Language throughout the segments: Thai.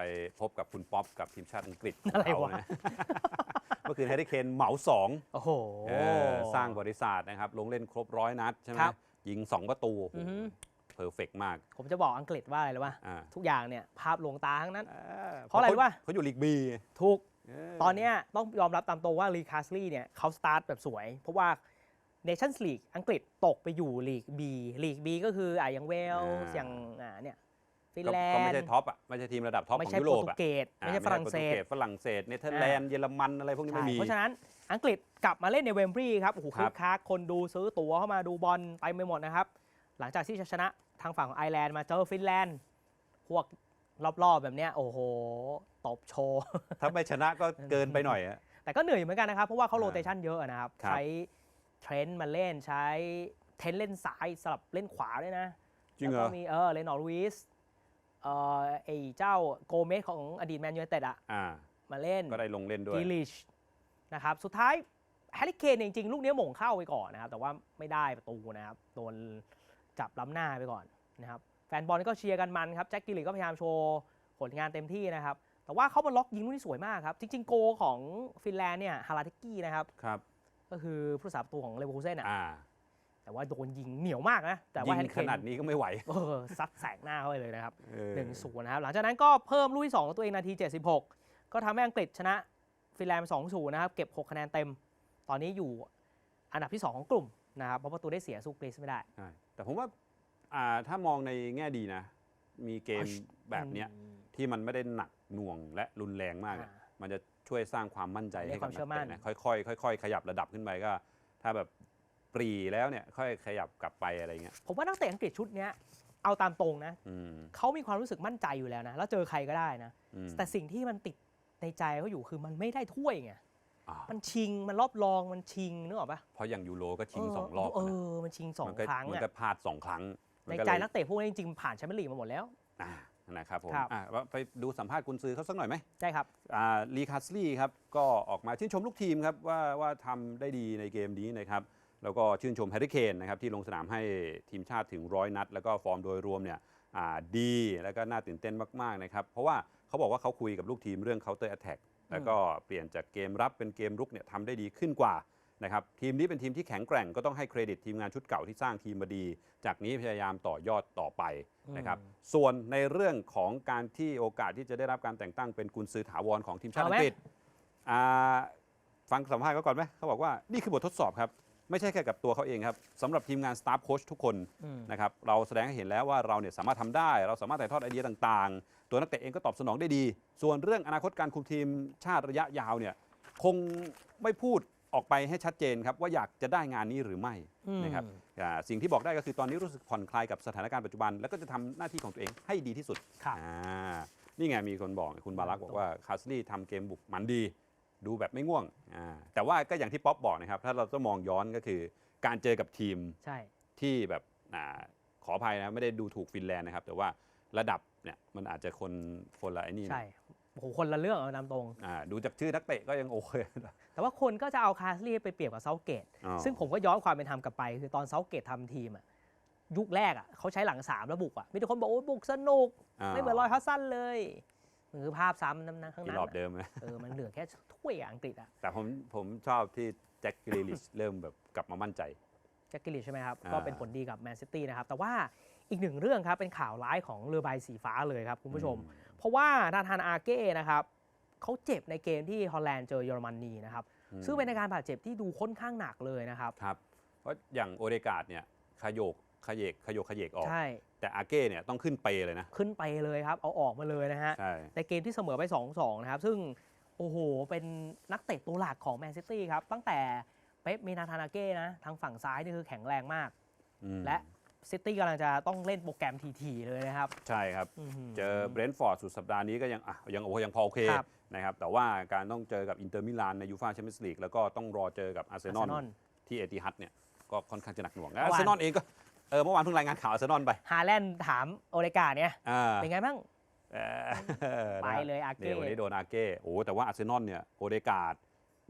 ไปพบกับคุณป๊อปกับทีมชาติอังกฤษของอะไรเขาวะนะเมื่อคืนแฮร์รี่เคนเหมาสองโอ้โหเออสร้างบริษัทนะครับ ลงเล่นครบร้อยนัดใช่ไหมครับ ยิง 2 ประตูโอ้โหอือฮึเพอร์เฟกมาก ผมจะบอกอังกฤษว่าอะไรรู้ป่ะอ่า ทุกอย่างเนี่ยภาพลวงตาทั้งนั้นอเพราะอะไรรู้ปะ เขาอยู่ลีกบีถูก ตอนเนี้ยต้องยอมรับตามตรงว่าลีคาสลีย์เนี่ยเขาสตาร์ทแบบสวย เพราะว่า Nations League อังกฤษตกไปอยู่ลีก B ลีก B ก็คืออะอย่างเวลส์อย่างอ่าเนี่ย ฟินก็แลก็นไม่ด์ใช่ท็อปอะไม่ใช่ทีมระดับท็อปไม่ของใช่ยุโปโรรปตุอะเกสอ่าไม่ใช่ฝรั่งเศสโปตุกฝรั่งเศสเนเธอร์แลนด์เยอรมันอะไรพวกนี้ใช่ไม่มีเพราะฉะนั้นอังกฤษกลับมาเล่นในเวมบรีครับโอ้โหครัคึบกคักคนดูซื้อตั๋วเข้ามาดูบอลไปไม่หมดนะครับ หลังจากที่ชนะทางฝั่งของไอร์แลนด์มาเจอฟินแลนด์พวกรอบๆแบบเนี้ยโอ้โหตบโชว์ถ้าไม่ชนะก็เกินไปหน่อยอะแต่ก็เหนื่อยเหมือนกันนะครับ เพราะว่าเขาอ่าโรเตชันเยอะนะครับครับใช้เทรนต์มาเล่นใช้เทรนต์เล่นซ้ายสลับเล่นขวาด้วยนะจริงเหรแล้วอก็มีเออเลนอร์ลูอิส เอ่อไอ้เจ้าโกเมสของอดีตแมนยูไนเต็ดอะอ่า มาเล่นก็ได้ลงเล่นด้วย กิลิชนะครับ สุดท้ายแฮร์รี่เคนจริงๆ ลูกเนี้ยหม่งเข้าไปก่อนนะครับ แต่ว่าไม่ได้ประตูนะครับ โดนจับล้ำหน้าไปก่อนนะครับ แฟนบอลก็เชียร์กันมันครับ แจ็คกิลิชก็พยายามโชว์ผลงานเต็มที่นะครับ แต่ว่าเขามาล็อกยิงลูกที่สวยมากครับ จริง ๆ โกของฟินแลนด์เนี่ย ฮาราเทกี้นะครับ ครับ ก็คือผู้รักษาประตูของเลเวอร์คูเซ่นอะอ่า แต่ว่าโดนยิงเหนียวมากนะ แต่ยิว่าแฮร์งรี่ขเคนนาดนี้ก็ไม่ไหว เออซัดแสกหน้าเข้าไปเลยนะครับเออหนึ่งศูนย์นะครับ หลังจากนั้นก็เพิ่มลูกที่2ของตัวเองนาที 76 ก็ทำให้อังกฤษชนะฟินแลนด์สองศูนย์นะครับ เก็บ 6 คะแนนเต็ม ตอนนี้อยู่อันดับที่ 2 ของกลุ่มนะครับ เพราะประตูได้เสียสู้กรีซไม่ได้ใช่แต่ผมว่าอ่าถ้ามองในแง่ดีนะ มีเกมแบบเนี้ยอืมที่มันไม่ได้หนักหน่วงและรุนแรงมากอะอ่ามันจะช่วยสร้างความมั่นใจเรีให้ยกกับความเชื่นัอกมั่นเตะนะค่อยๆค่อยๆขยับระดับขึ้นไปก็ ถ้าแบบ ปรีแล้วเนี่ยค่อยขยับกลับไปอะไรเงี้ยผมว่านักเตะอังกฤษชุดเนี้ยเอาตามตรงนะอืม เขามีความรู้สึกมั่นใจอยู่แล้วนะ แล้วเจอใครก็ได้นะ อืม แต่สิ่งที่มันติดในใจเขาอยู่คือมันไม่ได้ถ้วยไงอ่ามันชิงมันรอบรองมันชิงนึกออกปะเพราะอย่างยูโรก็ชิงสองรอบเอนะอมันชิงสองมันก็ครั้งมันอะก็พลาดสองครั้งมัในก็ใจเลยนักเตะพวกนี้จริงๆผ่านแชมเปี้ยนลีกมาหมดแล้ว อ่านะครับผมครับ อะว่าไปดูสัมภาษณ์กุนซือเขาสักหน่อยไหม ได้ครับ อ่าลีคาสลีย์ครับก็ออกมาชื่นชมลูกทีมครับว่าว่าทำได้ดีในเกมนี้นะครับ แล้วก็ชื่นชมแฮร์รี่เคนนะครับที่ลงสนามให้ทีมชาติถึงร้อยนัด แล้วก็ฟอร์มโดยรวมเนี่ยอ่าดีแล้วก็น่าตื่นเต้นมากๆนะครับเพราะว่าเขาบอกว่าเขาคุยกับลูกทีมเรื่อง counter attack แล้วก็เปลี่ยนจากเกมรับเป็นเกมรุกเนี่ยทำได้ดีขึ้นกว่านะครับทีมนี้เป็นทีมที่แข็งแกร่งก็ต้องให้เครดิตทีมงานชุดเก่าที่สร้างทีมมาดี จากนี้พยายามต่อยอดต่อไปนะครับอืมส่วนในเรื่องของการที่โอกาสที่จะได้รับการแต่งตั้งเป็นกุนซือถาวรของทีมชาติเอาอัไหมงกฤษอ่าฟังสัมภาษณ์เขาก่อนไหมเขาบอกว่านี่คือบททดสอบครับ ไม่ใช่แค่กับตัวเขาเองครับสำหรับทีมงานสตาฟโค้ชทุกคนอืมนะครับเราแสดงให้เห็นแล้วว่าเราเนี่ยสามารถทำได้ เราสามารถถ่ายทอดไอเดียต่างๆ ตัวนักเตะเองก็ตอบสนองได้ดี ส่วนเรื่องอนาคตการคุมทีมชาติระยะยาวเนี่ยคงไม่พูดออกไปให้ชัดเจนครับว่าอยากจะได้งานนี้หรือไม่อืมนะครับอ่าสิ่งที่บอกได้ก็คือตอนนี้รู้สึกผ่อนคลายกับสถานการณ์ปัจจุบัน แล้วก็จะทำหน้าที่ของตัวเองให้ดีที่สุดครับอ่านี่ไงมีคนบอกคุณบารักบอกว่าคาสลี่ทำเกมบุกมันดี ดูแบบไม่ง่วงอ่าแต่ว่าก็อย่างที่ป๊อปบอกนะครับ ถ้าเราต้องมองย้อนก็คือ การเจอกับทีมใช่ที่แบบอาขออภัยนะไม่ได้ดูถูกฟินแลนด์นะครับ แต่ว่าระดับเนี่ยมันอาจจะคนคนละไอ้นี่นะใช่โอ้โหคนละเรื่องเอาตามตรง อ่าดูจากชื่อนักเตะก็ยังโอเคแต่ว่าคนก็จะเอาคาสลีย์ไปเปรียบกับเซาเกต อ๋อ ซึ่งผมก็ย้อนความเป็นธรรมกลับไป คือตอนเซาเกตทำทีมอะยุคแรกอะเขาใช้หลังสามแล้วบุกอะมีแต่คนบอกโอ้ยบุกสนุก ไม่เหมือนรอยฮัสซันเลยมัน คือภาพซ้ำน้ำนะข้างที่นั้นรอบอะเดิมนะเออมันเหลือแค่ถ้วยอะอังกฤษอะแต่ผมผมชอบที่แจ็คกรีลิชเริ่มแบบกลับมามั่นใจแจ็คกิลลิชใช่ไหมครับอ่าก็เป็นผลดีกับแมนซิตี้นะครับ แต่ว่าอีกหนึ่งเรื่องครับ เป็นข่าวร้ายของเรือใบสีฟ้าเลยครับ คุณผู้ชม เพราะว่านาธานอาเก้นะครับเขาเจ็บในเกมที่ฮอลแลนด์เจอเยอรมนีนะครับอืมซึ่งเป็นอาการบาดเจ็บที่ดูค่อนข้างหนักเลยนะครับครับเพราะอย่างโอเดกาดเนี่ยขยโยก ขยเยกขยโยกขยเยกออก ใช่ แต่อาเก้เนี่ยต้องขึ้นเปเลยนะ ขึ้นไปเลยครับ เอาออกมาเลยนะฮะ ใช่ ในเกมที่เสมอไป 2-2 นะครับ ซึ่ง โอ้โห เป็นนักเตะตัวหลักของแมนซิตี้ครับ ตั้งแต่เป๊ปมีนาธานาเก้นะ ทางฝั่งซ้ายนี่คือแข็งแรงมาก อืมและซิตี้กำลังจะต้องเล่นโปรแกรมทีๆเลยนะครับใช่ครับ อื้อหือเจอเบรนท์ฟอร์ดสุดสัปดาห์นี้ก็ยังอะยังโอ้ยังพอโอเคครับ นะครับ แต่ว่าการต้องเจอกับอินเตอร์มิลานในยูฟาแชมเปี้ยนส์ลีกแล้วก็ต้องรอเจอกับอาร์เซนอล Arsenal ที่เอติฮัดเนี่ยก็ค่อนข้างจะหนักหน่วงเมื่ออาร์วานเซนอลเองก็ เออเมื่อวานเพิ่งรายงานข่าวอาร์เซนอลไปฮาแลนด์ถามโอเลกาเนี่ยอ่าเป็นไงบ้าง เออไปเลยอาเดี๋เก้ยววันนี้โดนอาเก้โอ้แต่ว่าอาร์เซนอลเนี่ยโอเดกาด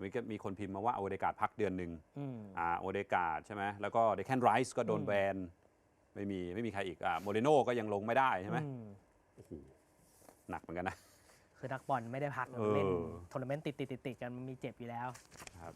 มีก็มีคนพิมพ์มาว่าโอเดกาดพักเดือนหนึ่งอืม อ่าโอเดกาดใช่ไหมแล้วก็เดแคนไรส์ก็โดนอืม แบนไม่มีไม่มีใครอีกอ่าโมเรโนก็ยังลงไม่ได้ใช่ไหมอืมโอ้โหหนักเหมือนกันนะ คือนักบอลไม่ได้พักเออ เล่นทัวร์นาเมนต์ติดติดติดๆๆกันมันมีเจ็บอยู่แล้วครับ